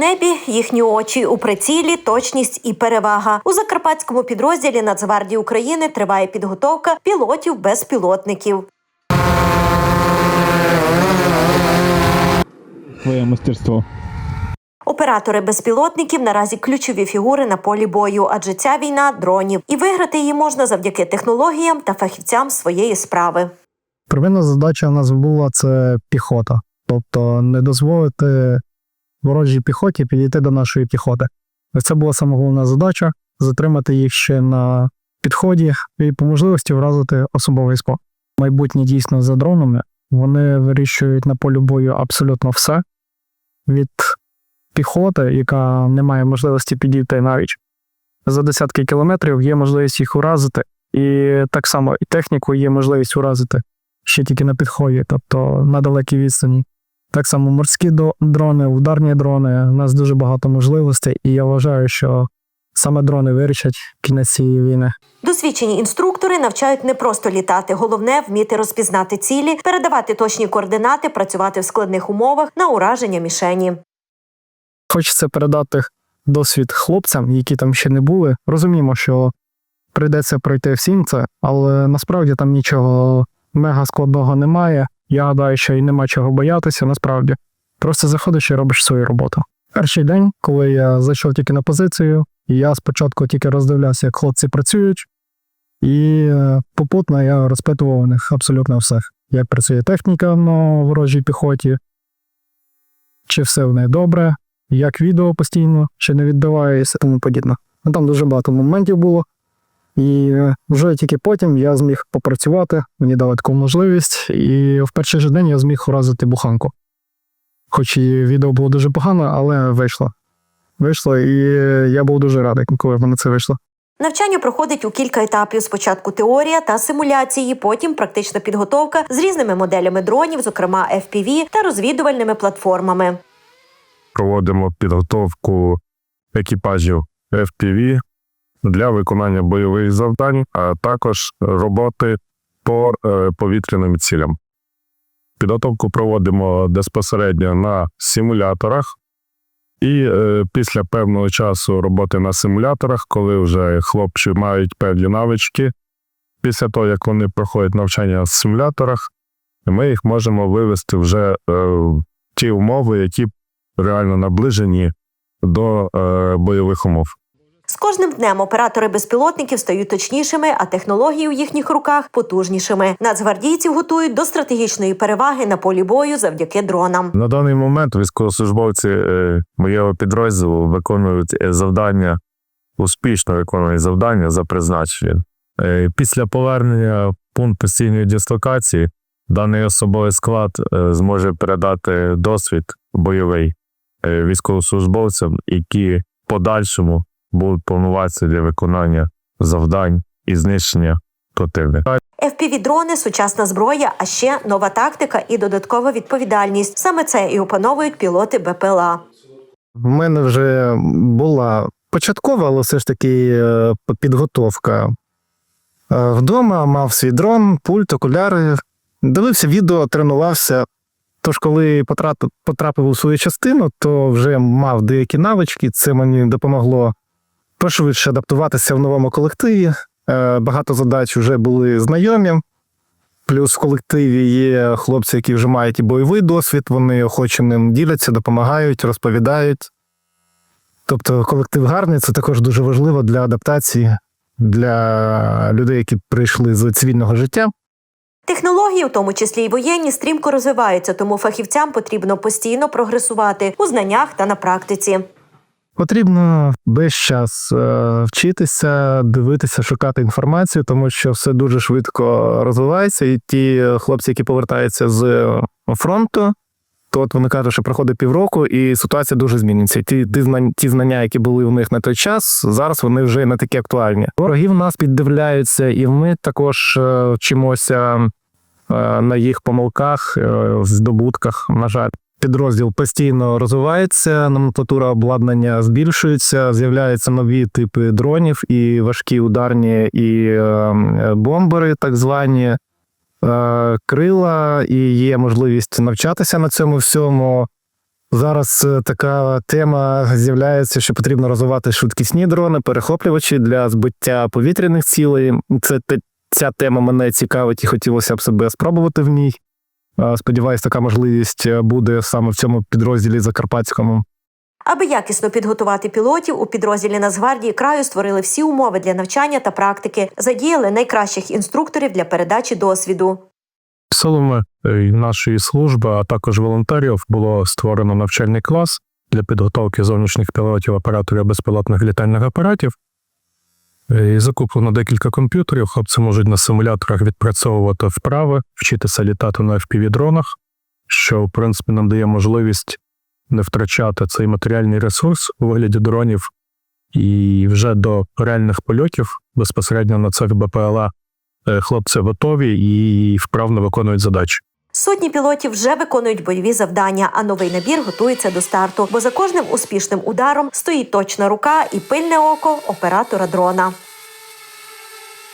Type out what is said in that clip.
небі їхні очі у прицілі, точність і перевага. У закарпатському підрозділі Нацгвардії України триває підготовка пілотів безпілотників. Твоє мастерство. Оператори безпілотників наразі ключові фігури на полі бою, адже ця війна дронів, і виграти її можна завдяки технологіям та фахівцям своєї справи. Первинна задача у нас була це піхота, тобто не дозволити ворожій піхоті підійти до нашої піхоти. Це була саме головна задача затримати їх ще на підході і по можливості вразити особовий склад. Майбутнє дійсно за дронами. Вони вирішують на полі бою абсолютно все від піхоти, яка не має можливості підійти навіть за десятки кілометрів, є можливість їх уразити, і так само і техніку є можливість уразити ще тільки на підході, тобто на далекій відстані. Так само морські дрони, ударні дрони. У нас дуже багато можливостей, і я вважаю, що саме дрони вирішать кінець цієї війни. Досвідчені інструктори навчають не просто літати, головне вміти розпізнати цілі, передавати точні координати, працювати в складних умовах на ураження мішені. Хочеться передати досвід хлопцям, які там ще не були. Розуміємо, що прийдеться пройти всім це, але насправді там нічого мега складного немає. Я гадаю, що і нема чого боятися, насправді. Просто заходиш і робиш свою роботу. Перший день, коли я зайшов тільки на позицію, я спочатку тільки роздивлявся, як хлопці працюють, і е, попутно я розпитував у них абсолютно все. Як працює техніка на ворожій піхоті, чи все в неї добре, як відео постійно, чи не відбивається, тому подібне. Ну, Там дуже багато моментів було. І е, вже тільки потім я зміг попрацювати, мені дали таку можливість, і в перший же день я зміг уразити буханку. Хоч і відео було дуже погано, але вийшло. Вийшло, і я був дуже радий, коли в мене це вийшло. Навчання проходить у кілька етапів: спочатку теорія та симуляції, потім практична підготовка з різними моделями дронів, зокрема FPV та розвідувальними платформами. проводимо підготовку екіпажів FPV для виконання бойових завдань, а також роботи по е, повітряним цілям. Підготовку проводимо безпосередньо на симуляторах, і е, після певного часу роботи на симуляторах, коли вже хлопці мають певні навички, після того, як вони проходять навчання в симуляторах, ми їх можемо вивести вже е, в ті умови, які реально наближені до е, бойових умов. Кожним днем оператори безпілотників стають точнішими, а технології у їхніх руках потужнішими. Нацгвардійців готують до стратегічної переваги на полі бою завдяки дронам. На даний момент військовослужбовці е, моєго підрозділу виконують е, завдання, успішно виконують завдання за призначенням. Е, Після повернення в пункт постійної дислокації даний особовий склад зможе передати досвід бойовий військовослужбовцям, які подальшому будуть плануватися для виконання завдань і знищення противника. FPV-дрони – сучасна зброя, а ще нова тактика і додаткова відповідальність. Саме це і опановують пілоти БПЛА. В мене вже була початкова, але все ж таки е, підготовка. Е, Вдома мав свій дрон, пульт, окуляри. Дивився відео, тренувався. Тож, коли потрапив у свою частину, то вже мав деякі навички. Це мені допомогло пошвидше адаптуватися в новому колективі. Е, Багато задач вже були знайомі. Плюс в колективі є хлопці, які вже мають і бойовий досвід, вони охоче ним діляться, допомагають, розповідають. Тобто колектив гарний, це також дуже важливо для адаптації для людей, які прийшли з цивільного життя. Технології, в тому числі й воєнні, стрімко розвиваються, тому фахівцям потрібно постійно прогресувати у знаннях та на практиці. Потрібно весь час е, вчитися, дивитися, шукати інформацію, тому що все дуже швидко розвивається. І ті хлопці, які повертаються з фронту, то от вони кажуть, що проходить півроку, і ситуація дуже зміниться. Ті, ті, знання, які були у них на той час, зараз вони вже не такі актуальні. Вороги в нас піддивляються, і ми також е, вчимося е, на їх помилках, здобутках. На жаль. Підрозділ постійно розвивається, номенклатура обладнання збільшується, з'являються нові типи дронів, і важкі ударні, і е, бомбери, так звані е, крила, і є можливість навчатися на цьому всьому. Зараз е, така тема з'являється, що потрібно розвивати швидкісні дрони, перехоплювачі для збиття повітряних цілей. Це ця тема мене цікавить і хотілося б себе спробувати в ній. Е, Сподіваюсь, така можливість е, буде саме в цьому підрозділі Закарпатському. Аби якісно підготувати пілотів, у підрозділі Нацгвардії краю створили всі умови для навчання та практики, задіяли найкращих інструкторів для передачі досвіду. Силами е, нашої служби, а також волонтерів, було створено навчальний клас для підготовки зовнішніх пілотів операторів безпілотних літальних апаратів. Е, І закуплено декілька комп'ютерів. Хлопці можуть на симуляторах відпрацьовувати вправи, вчитися літати на FPV-дронах, що, в принципі, нам дає можливість не втрачати цей матеріальний ресурс у вигляді дронів. І вже до реальних польотів безпосередньо на цих БПЛА е, хлопці готові і вправно виконують задачі. Сотні пілотів вже виконують бойові завдання, а новий набір готується до старту. Бо за кожним успішним ударом стоїть точна рука і пильне око оператора дрона.